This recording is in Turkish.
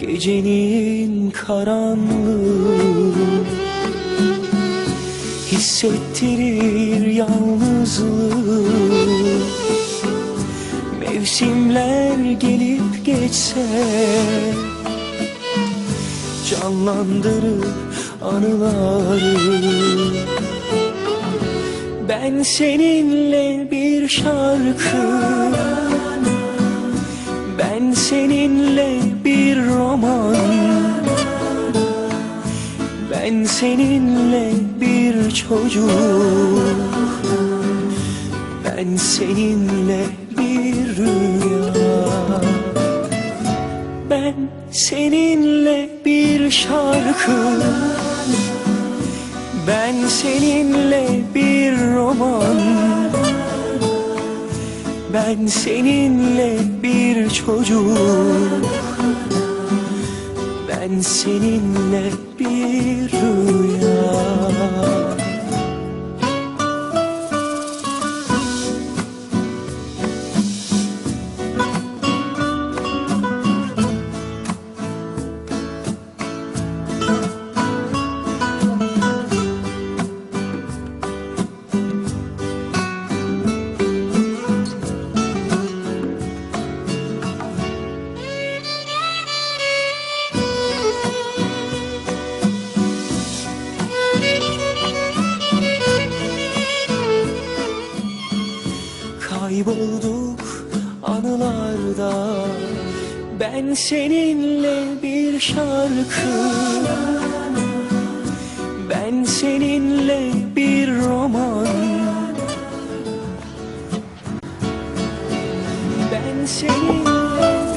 Gecenin karanlığı Hissettirir yalnızlığı. Mevsimler gelip geçse Canlandırır anıları. Ben seninle bir şarkı Ben seninle bir çocuk. Ben seninle bir rüya. Ben seninle bir şarkı. Ben seninle bir roman. Ben seninle bir çocuk Ben seninle bir rüya Kaybolduk anılarda. Ben seninle bir şarkı Ben seninle bir roman Ben seninle